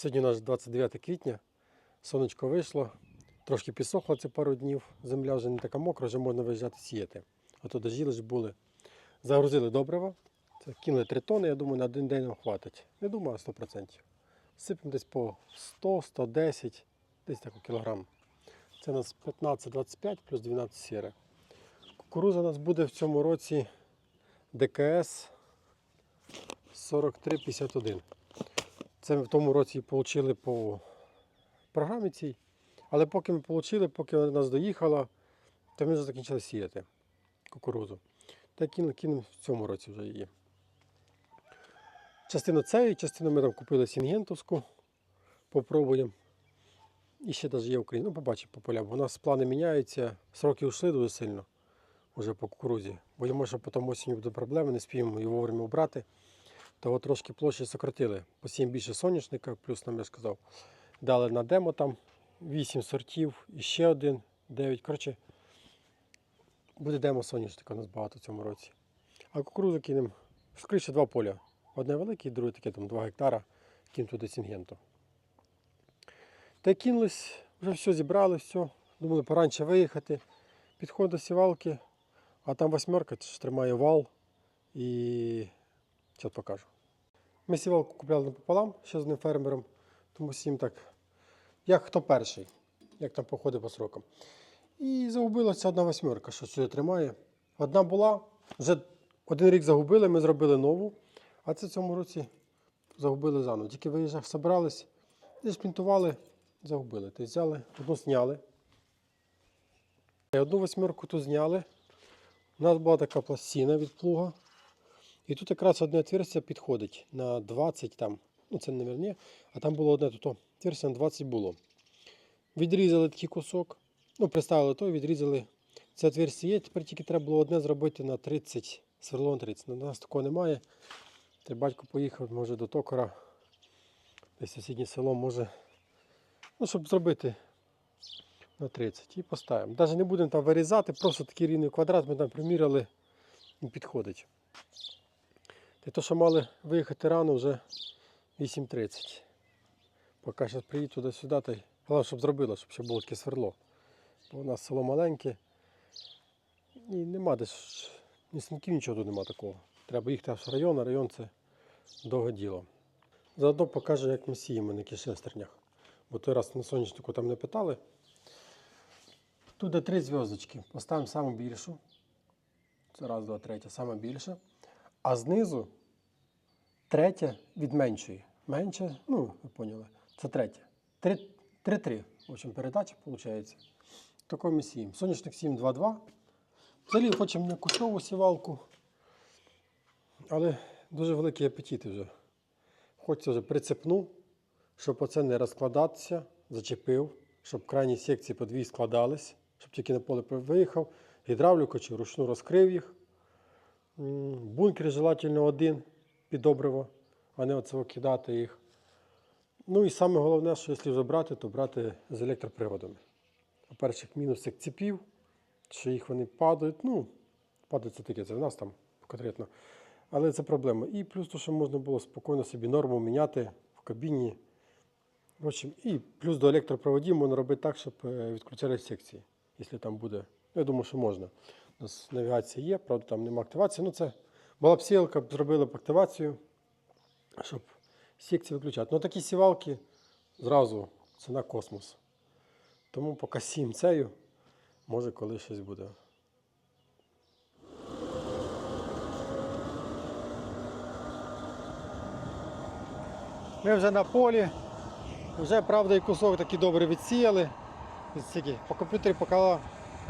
Сьогодні у нас 29 квітня, сонечко вийшло, трошки підсохло це пару днів, земля вже не така мокра, вже можна виїжджати сіяти. А то дожді лиш були. Загрузили добрива, це кинули 3 тони, я думаю, на один день нам хватить. Не думаю, 100%. Сипемо десь по 100-110, десь так кілограм. Це у нас 15-25 плюс 12 сіре. Кукуруза у нас буде в цьому році ДКС 4351. Це ми в тому році отримали по програмі цій. Але поки ми отримали, поки вона нас доїхала, то ми вже закінчили сіяти кукурузу. Та кинули в цьому році вже її. Частину цієї, частину ми там купили сінгентовську. Попробуємо. І ще навіть є Україна. Ну, побачимо по полям. У нас плани міняються, сроки йшли дуже сильно вже по кукурузі. Боїмо, що потім осінню буде проблеми, не спіємо її вовремя обрати. Того трошки площі сократили. Посіємо більше соняшника, плюс нам я сказав. Дали на демо там 8 сортів і ще один, 9. Коротше, буде демо соняшника у нас багато в цьому році. А кукурузу кинемо. Скоріше два поля. Одне велике, друге таке там 2 гектара. Кинемо туди сінгенту. Та кинулись, вже все зібрали, все. Думали поранше виїхати. Підходить до сівалки, а там восьмерка тримає вал і зараз покажу. Ми сівалку купляли напополам ще з одним фермером, тому всім так, як хто перший, як там походить по срокам. І загубилася одна восьмерка, що сюди тримає. Одна була, вже один рік загубили, ми зробили нову, а це в цьому році загубили заново. Тільки виїжджав, собрались, десь плінтували, загубили. Тобто взяли, одну зняли. Одну восьмерку тут зняли. У нас була така пластина від плуга. І тут якраз одне отверстие підходить на 20 там. Ну це не верні, а там було одне тут отверстие на 20 було. Відрізали такий кусок. Ну, приставили то, відрізали це отверстие є. Тепер тільки треба було одне зробити на 30, сверло на 30. У нас такого немає. Та батько поїхав, може, до токара. Десь сусіднє село може. Ну, щоб зробити на 30 і поставимо. Навіть не будемо там вирізати, просто такий рівний квадрат ми там приміряли і підходить. Те, то, що мали виїхати рано, вже 8.30. Поки зараз приїду туди-сюди, та й головне, щоб зробило, щоб ще було таке сверло. Бо у нас село маленьке і нема десь ні снімків, нічого тут нема такого. Треба їхати аж в район, а район це довге діло. Заодно покажу, як ми сіємо на яких шестернях. Бо той раз на сонячнику там не питали. Тут три зв'язочки. Поставимо саму більшу. Це раз, два, третя, сама більша. А знизу третя від меншої. Менше, ну, ви поняли, це третя. Три- Три-три. В общем, передача виходить. Такою ми сіємо. Сонячник 7-2-2. Взагалі хочемо не кущову сівалку. Але дуже великі апетити вже. Хочеться вже прицепну, щоб оце не розкладатися, зачепив, щоб крайні секції по дві складались, щоб тільки на поле виїхав, гідравліку чи ручну розкрив їх. Бункер желательно один під добриво, а не оце кидати їх. Ну і саме головне, що якщо вже брати, то брати з електроприводами. По-перше, мінус цих цепів, що їх вони падають. Ну, падають це таке, це в нас там конкретно. Але це проблема. І плюс то, що можна було спокійно собі норму міняти в кабіні. В общем, і плюс до електропроводів можна робити так, щоб е, відключали секції, якщо там буде. Я думаю, що можна. У нас навігація є, правда, там немає активації. Ну, це була б сілка, б зробила б активацію, щоб секції виключати. Ну такі сівалки зразу ціна космос. Тому поки сім цею, може коли щось буде. Ми вже на полі. Вже, правда, і кусок такий добре відсіяли. Від. По комп'ютері показало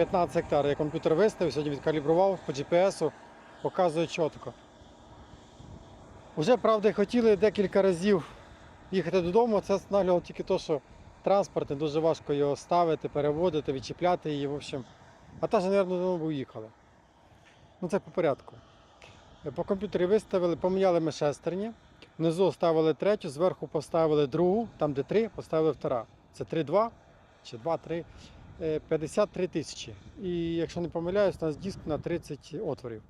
15 гектар. Я комп'ютер виставив, сьогодні відкалібрував по GPS, показує чітко. Уже, правда, хотіли декілька разів їхати додому. Це нагляд тільки те, що транспорт, дуже важко його ставити, переводити, відчіпляти її. В общем. А та ж, мабуть, додому б уїхали. Ну це по порядку. По комп'ютері виставили, поміняли ми шестерні. Внизу ставили третю, зверху поставили другу, там де три, поставили втора. Це 3-2 чи 2-3, е, 53 тисячі. І якщо не помиляюсь, у нас диск на 30 отворів.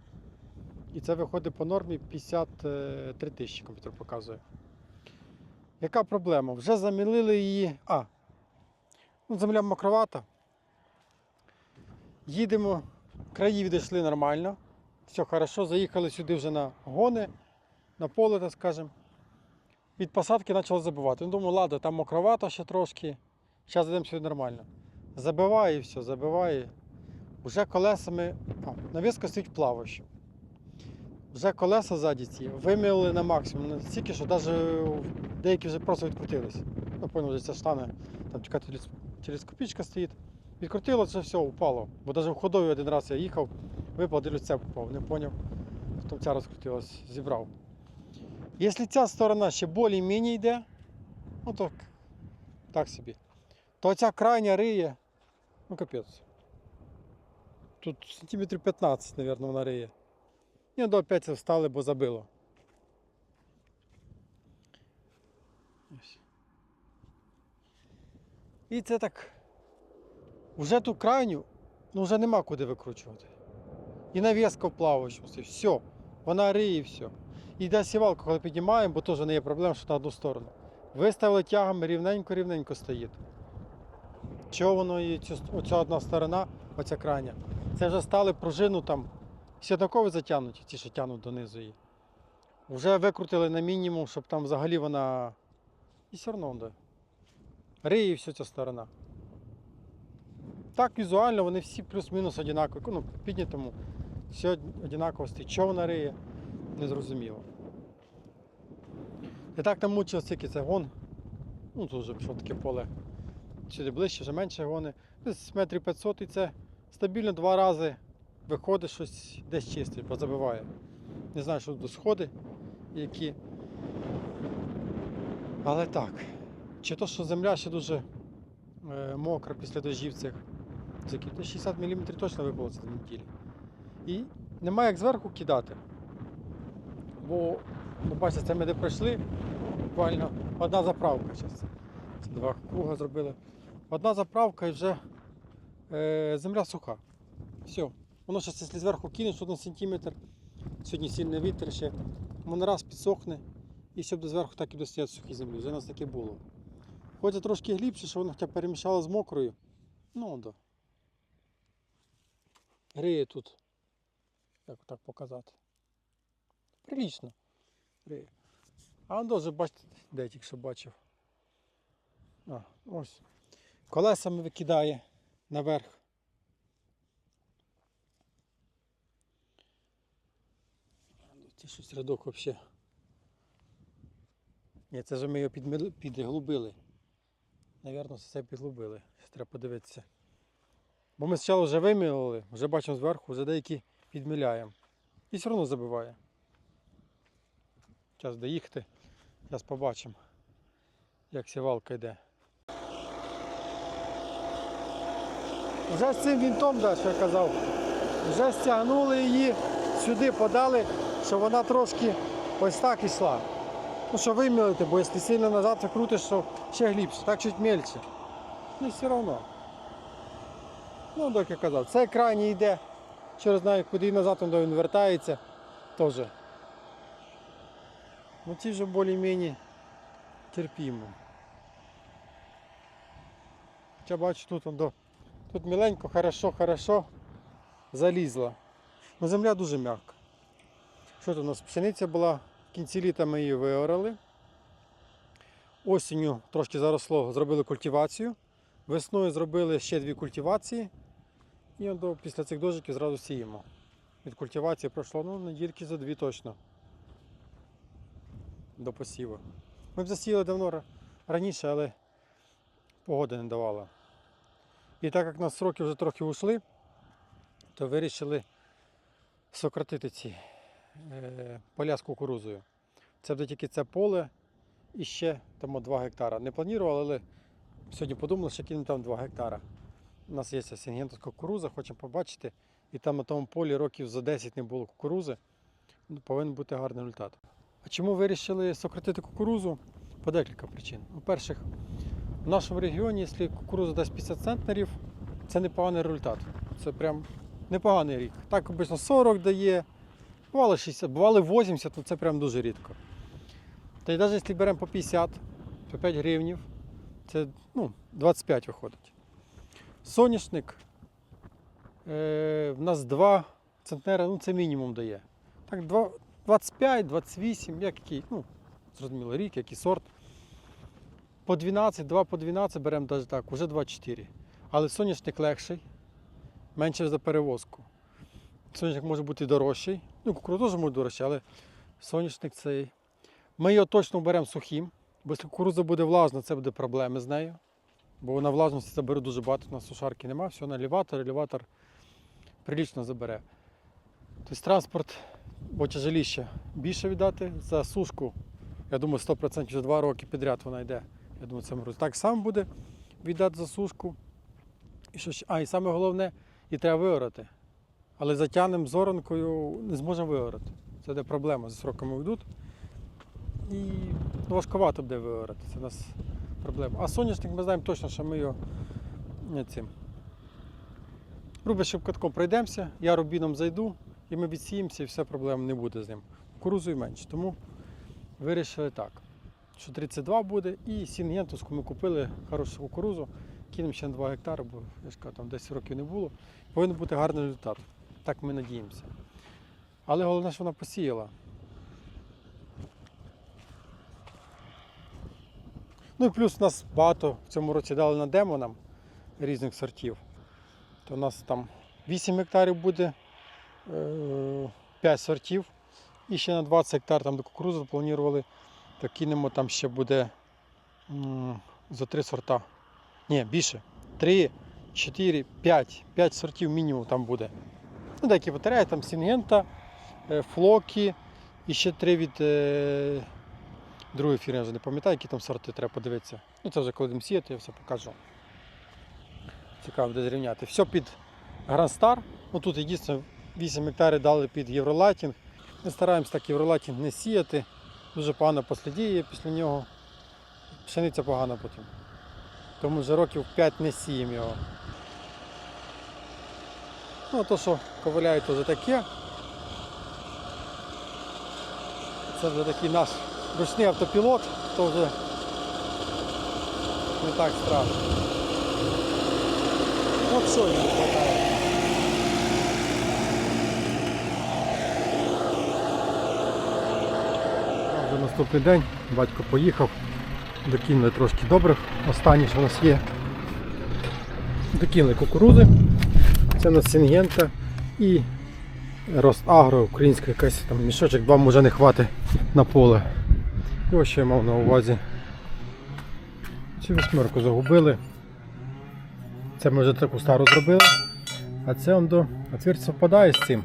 І це виходить по нормі 53 тисячі комп'ютер показує. Яка проблема? Вже замілили її. А, ну, земля мокровата. Їдемо, краї відійшли нормально. Все хорошо, заїхали сюди вже на гони, на поле, так скажемо. Від посадки почали забивати. Ну, думаю, ладно, там мокровато ще трошки. Зараз йдемо сюди нормально. Забиває і все, забиває. Вже колесами. А, навіска стоїть плаваюча. Вже колеса ззаді ці виміли на максимум. Настільки, що навіть деякі вже просто відкрутились. Ну, понял, ця штана, там така телес- телескопічка стоїть. Відкрутило, це все, упало. Бо навіть в ходові один раз я їхав, випав, дивлюсь, це попав, не поняв. Потім ця розкрутилась, зібрав. Якщо ця сторона ще більш-менш йде, ну то так собі, то ця крайня риє, ну капець. Тут сантиметрів 15, мабуть, вона риє. І до опять встали, бо забило. І це так. Вже ту крайню, ну вже нема куди викручувати. І навіска в плаваючому. Все. Вона риє і все. І йде сівалку, коли піднімаємо, бо теж не є проблем, що на одну сторону. Виставили тягами рівненько-рівненько стоїть. Чого воно і оця одна сторона, оця крайня. Це вже стали пружину там сідокові затягнуті, ті, що тягнуть донизу її. Вже викрутили на мінімум, щоб там взагалі вона. І все одно. Риє всю ця сторона. Так, візуально вони всі плюс-мінус однакові. Ну, піднятому все однаково стоїть. Що вона риє, незрозуміло. І так там мучилось тільки це гон. Ну, тут вже таке поле. Сюди ближче, вже менше гони. Десь метрів 500 і це стабільно два рази виходить щось десь чистить, бо забиває. Не знаю, що тут сходи які. Але так. Чи то, що земля ще дуже е, мокра після дощів цих. Це 60 мм точно випало за неділі. І немає як зверху кидати. Бо, ну, бачите, це ми де пройшли. Буквально одна заправка зараз. Два круга зробили. Одна заправка і вже е, земля суха. Все. Воно зараз, якщо зверху кинеш один сантиметр, сьогодні сильний вітер ще, воно раз підсохне і все буде зверху так і в сухій землі. Вже у нас таке було. Хоч це трошки глибше, що воно хоча перемішало з мокрою. Ну да. Гриє тут. Як так показати. Прилічно. Гриє. А он дуже, бачите, де тільки що бачив. А, ось. Колесами викидає наверх. Це щось рядок взагалі. Ні, це ж ми його підмили- підглубили. Навірно, це підглубили. Треба подивитися. Бо ми спочатку вже вимілили, вже бачимо зверху, вже деякі підміляємо. І все одно забиває. Зараз доїхати. Зараз побачимо, як сівалка йде. Вже з цим вінтом, да, я казав, вже стягнули її, сюди подали, щоб вона трошки ось так йшла. Ну, що вимілити, бо якщо сильно назад закрутиш, то ще глибше, так чуть мельче. Ну все одно. Ну, так я казав, це крайній йде. Через знаю, куди назад він він вертається, теж. Ну ці вже більш-менш терпімо. Я бачу, тут, он до, тут міленько, хорошо, хорошо залізла. Ну, земля дуже м'яка. Що тут у нас? Пшениця була, в кінці літа ми її виорали. Осінню трошки заросло, зробили культивацію. Весною зробили ще дві культивації. І до, після цих дожиків зразу сіємо. Від культивації пройшло ну, недільки за дві точно. До посіву. Ми б засіяли давно раніше, але погода не давала. І так як у нас сроки вже трохи ушли, то вирішили сократити ці е, поля з кукурузою. Це буде тільки це поле і ще там 2 гектара. Не планували, але сьогодні подумали, що кинемо там 2 гектара. У нас є сингентовська кукуруза, хочемо побачити. І там на тому полі років за 10 не було кукурузи. Ну, Повинен бути гарний результат. А чому вирішили сократити кукурузу? По декілька причин. По-перше, в нашому регіоні, якщо кукуруза дасть 50 центнерів, це непоганий результат. Це прям непоганий рік. Так обично 40 дає, бувало 60, бувало 80, то це прям дуже рідко. Та й навіть якщо беремо по 50, по 5 гривнів. Це ну, 25 виходить. Соняшник. Е, в нас 2 центнера, ну це мінімум дає. Так, 25, 28, як який, ну, зрозуміло, рік, який сорт. По 12, 2 по 12 беремо навіть так, уже 24. Але соняшник легший, менше за перевозку. Соняшник може бути дорожчий. Ну, кукурудза може дорожчий, але соняшник цей. Ми його точно беремо сухим, бо якщо кукурудза буде влажна, це буде проблеми з нею. Бо вона влажності забере дуже багато, у нас сушарки нема, все на елеватор, елеватор прилічно забере. Тобто транспорт, бо тяжеліше більше віддати за сушку. Я думаю, 100% вже 2 роки підряд вона йде. Я думаю, це році. Так само буде віддати за сушку. І що ще? А, і саме головне, і треба виорати. Але затягнемо зоранкою не зможемо виорати. Це де проблема, за сроками йдуть. І важковато буде виорати. Це у нас проблема. А соняшник ми знаємо точно, що ми його не цим. Рубишем катком пройдемося, я рубіном зайду, і ми відсіємося, і все проблем не буде з ним. Кукурузою менше. Тому вирішили так, що 32 буде, і сінгентуску ми купили хорошу кукурузу, кинемо ще на 2 гектари, бо я ж кажу, там 10 років не було. Повинен бути гарний результат. Так ми надіємося. Але головне, що вона посіяла. Ну і плюс у нас багато в цьому році дали на демо нам різних сортів. То у нас там 8 гектарів буде, 5 сортів. І ще на 20 гектар там до кукурузи планували, то кинемо там ще буде за 3 сорта. Ні, більше. 3, 4, 5. 5 сортів мінімум там буде. Ну, деякі батареї, там Сінгента, е, Флокі і ще 3 від е, другої фірми, я вже не пам'ятаю, які там сорти треба подивитися. Ну це вже коли будемо сіяти, я все покажу. Цікаво буде зрівняти. Все під Star. Ну тут єдине 8 гектарів дали під Євролайтінг. Ми стараємось так Євролайтінг не сіяти. Дуже погано послідіє після нього. Пшениця погана потім. Тому вже років 5 не сіємо його. Ну, то, що коваляють, то вже таке. Це вже такий наш ручний автопілот, то вже не так страшно. От що не хватає. Вже наступний день, батько поїхав, докинули трошки добрих, останні, що у нас є. Докинули кукурузи, це у нас Сінгента і Ростагро, українська якась там мішочок, два може не хватить на поле. І ось що я мав на увазі. Цю восьмерку загубили. Це ми вже таку стару зробили. А це он до отвірця впадає з цим.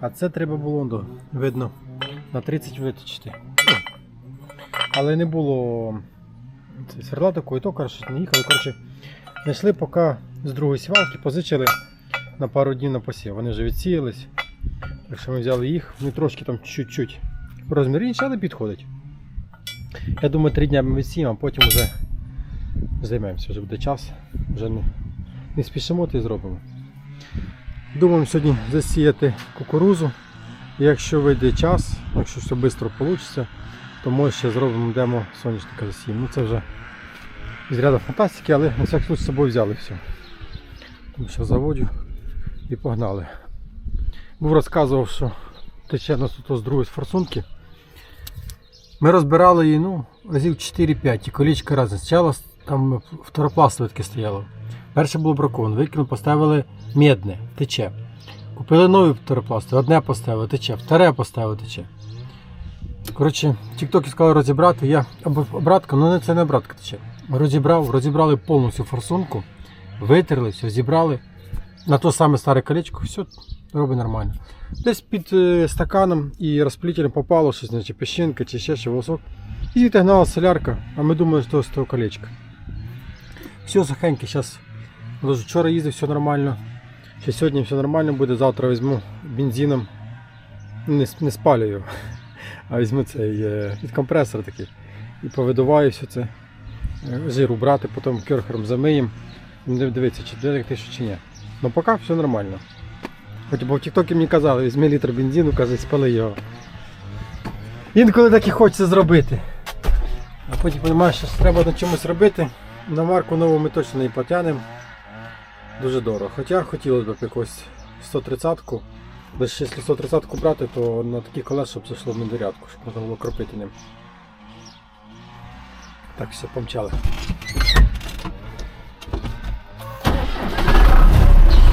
А це треба було до, видно на 30 виточити. Але не було це, сверла такої, то коротше, не їхали. Коротше, знайшли поки з другої сівалки, позичили на пару днів на посів. Вони вже відсіялись. Так що ми взяли їх, вони трошки там чуть-чуть розмір інший, але підходить. Я думаю, три дні ми відсіємо, а потім вже займемося, вже буде час. Вже не, не спішимо, то і зробимо. Думаємо сьогодні засіяти кукурузу. Якщо вийде час, якщо все швидко вийде, то може ще зробимо демо соняшника засіємо. Ну це вже з ряду фантастики, але на всякий случай з собою взяли все. Тому що заводю і погнали. Був розказував, що тече нас тут з другої форсунки. Ми розбирали її ну, разів 4-5, і колічка разом. Спочатку там второпластове таке стояло. Перше було бракон, викинув, поставили медне, тече. Купили нові второпласти, одне поставили, тече, вторе поставили, тече. Коротше, тіктоки сказали розібрати, я або обратка, ну це не обратка тече. Розібрав, розібрали повністю форсунку, витерли, все, зібрали на то саме старе колечко, все робить нормально. Десь під е, стаканом і розплітелем попало щось, чи піщинка, чи ще що волосок. І звідти солярка, а ми думали, що з того колечка. Все сухеньке, зараз. Вчора їздив, все нормально. Ще сьогодні все нормально буде, завтра візьму бензином. Ну, Не, не спалю його, а візьму цей е, від компресор такий. І повидуваю все це. Е, Жир брати, потім керхером замиємо. Будемо дивитися, чи директи, чи ні. Ну поки все нормально. Хоч бо в Тіктокі мені казали, візьми літр бензину, каже, спали його. Інколи так і хочеться зробити. А потім розумієш, що треба на чомусь робити. На марку нову ми точно не потягнемо. Дуже дорого. Хоча хотілося б якусь 130-ку. Лише якщо 130-ку брати, то на такі колеса щоб зайшло в недорядку, щоб можна було кропити ним. Так, все, помчали.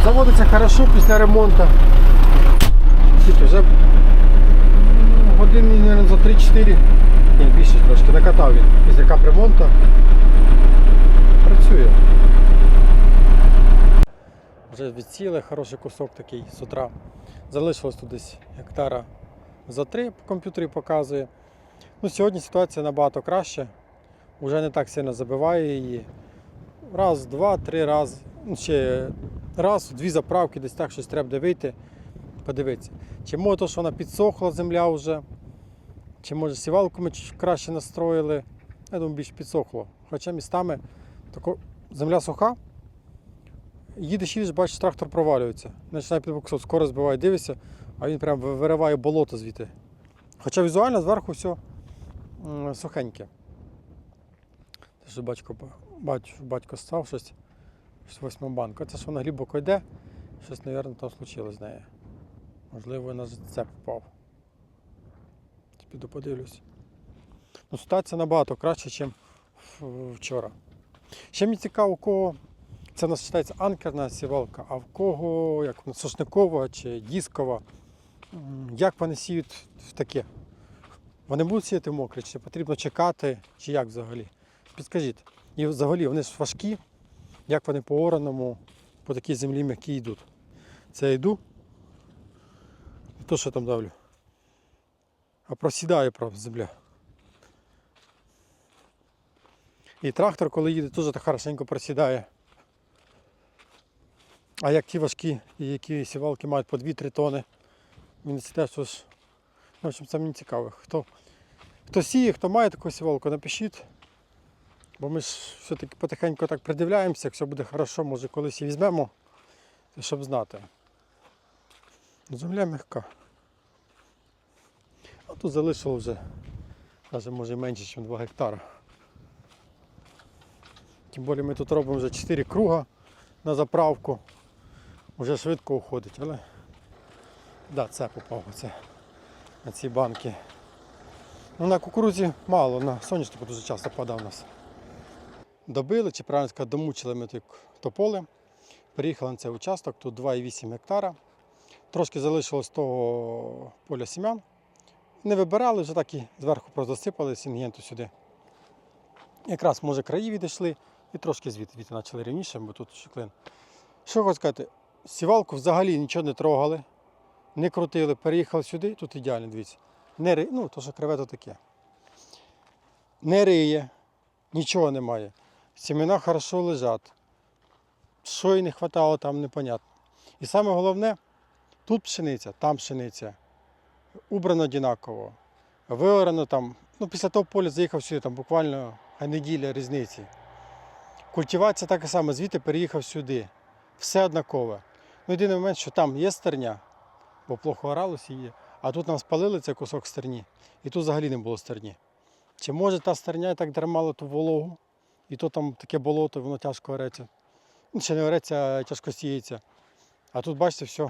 Заводиться хорошо після ремонту. Скільки вже години, мабуть, за 3-4. Ні, більше трошки. Накатав він після капремонту. Працює. Вже відсіли, хороший кусок такий з утра. Залишилось тут десь гектара за три по комп'ютері показує. Ну, сьогодні ситуація набагато краще. Уже не так сильно забиває її. Раз, два, три раз. Ну, ще раз, дві заправки, десь так щось треба дивити, подивитися. Чи може то, що вона підсохла земля вже, чи може сівалку ми краще настроїли. Я думаю, більш підсохло. Хоча містами тако, земля суха, їдеш, їдеш, бачиш, трактор провалюється. Починає під буксот, скоро збиває, дивишся, а він прям вириває болото звідти. Хоча візуально зверху все сухеньке. Те, що батько, бач, батько став щось, щось восьма банка. Це ж вона глибоко йде, щось, мабуть, там случилось з нею. Можливо, на це попав. Піду подивлюсь. Ну, ситуація набагато краще, ніж вчора. Ще мені цікаво, кого це у нас вважається анкерна сівалка, а в кого як вона, сошникова чи дискова. Як вони сіють в таке? Вони будуть сіяти мокре, чи потрібно чекати, чи як взагалі? Підскажіть. І взагалі вони ж важкі, як вони по ораному, по такій землі м'які йдуть. Це я йду. Не то, що там давлю. А просідає прям земля. І трактор, коли їде, теж так хорошенько просідає. А як ті важкі, які сівалки мають по 2-3 тони, він теж ж. В общем, це мені цікаво. Хто, хто сіє, хто має таку сівалку, напишіть. Бо ми ж все-таки потихеньку так придивляємося, якщо буде хорошо, може колись і візьмемо, щоб знати. Земля м'яка. А тут залишило вже навіть може менше, ніж 2 гектара. Тим більше ми тут робимо вже 4 круга на заправку. Вже швидко уходить, але да, це попав оце, на ці банки. Ну, на кукурузі мало, на соняшнику дуже часто падав у нас. Добили, чи правильно сказати, домучили ми то поле. Приїхали на цей участок, тут 2,8 гектара. Трошки залишилось того поля сім'ян. Не вибирали, вже так і зверху просто засипали сінгенту сюди. Якраз, може, краї відійшли і трошки звідти почали рівніше, бо тут щеклин. Що хочу сказати, сівалку взагалі нічого не трогали, не крутили, переїхали сюди, тут ідеально, дивіться. Не ри... Ну, то що криве, то таке. Не риє, нічого немає. Сімена хорошо лежать. Що їй не вистачало, там непонятно. І саме головне, тут пшениця, там пшениця. Убрано однаково. Виорано там, ну після того поля заїхав сюди, там буквально неділя різниці. Культивація така сама, звідти переїхав сюди. Все однакове. Ну, єдиний момент, що там є стерня, бо плохо оралося її, а тут нам спалили цей кусок стерні, і тут взагалі не було стерні. Чи може та стерня так дермала ту вологу, і то там таке болото, воно тяжко ореться. Ну, ще не ореться, а тяжко сіється. А тут, бачите, все,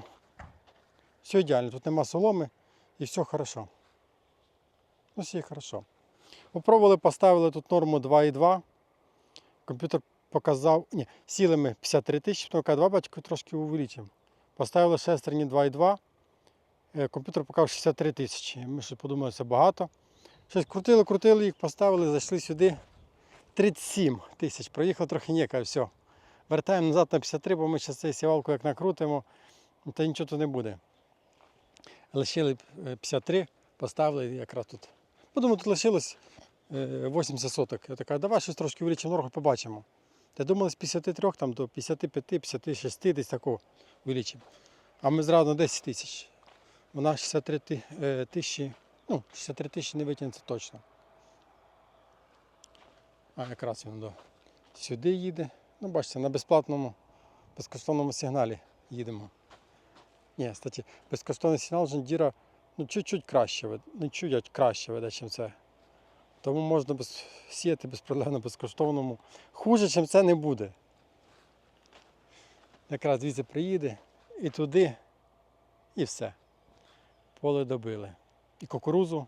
все ідеально, тут нема соломи і все хорошо. Ну, все хорошо. Попробували, поставили тут норму 2,2. Комп'ютер показав, ні, сіли ми 53 тисячі, потім каже, два батько трошки увеличимо. Поставили шестерні 2,2. Е, Комп'ютер показав 63 тисячі. Ми ще подумали, це багато. Щось крутили, крутили їх, поставили, зайшли сюди. 37 тисяч. Проїхав трохи ніяка, все. Вертаємо назад на 53, бо ми зараз цю сівалку як накрутимо, то нічого тут не буде. Лишили е, 53, поставили якраз тут. Подумав, тут лишилось е, 80 соток. Я така, давай щось трошки увеличимо норму, побачимо. Я думали з 53 там, до 55, 56 десь такого увеличимо. А ми зразу на 10 тисяч. Вона 63 е, тисячі, ну, 63 тисячі не витягнеться точно. А якраз він до сюди їде. Ну, бачите, на безплатному, безкоштовному сигналі їдемо. Ні, кстати, безкоштовний сигнал Жандіра ну, чуть-чуть краще. Не чуть, а краще веде, ніж це. Тому можна без, сіяти безпроблемно, безкоштовному. Хуже, ніж це не буде. Якраз звідси приїде і туди, і все. Поле добили. І кукурузу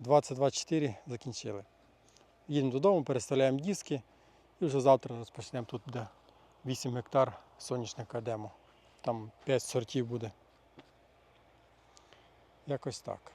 20-24 закінчили. Їдемо додому, переставляємо диски і вже завтра розпочнемо. Тут буде 8 гектар соняшника йдемо. Там 5 сортів буде. Якось так.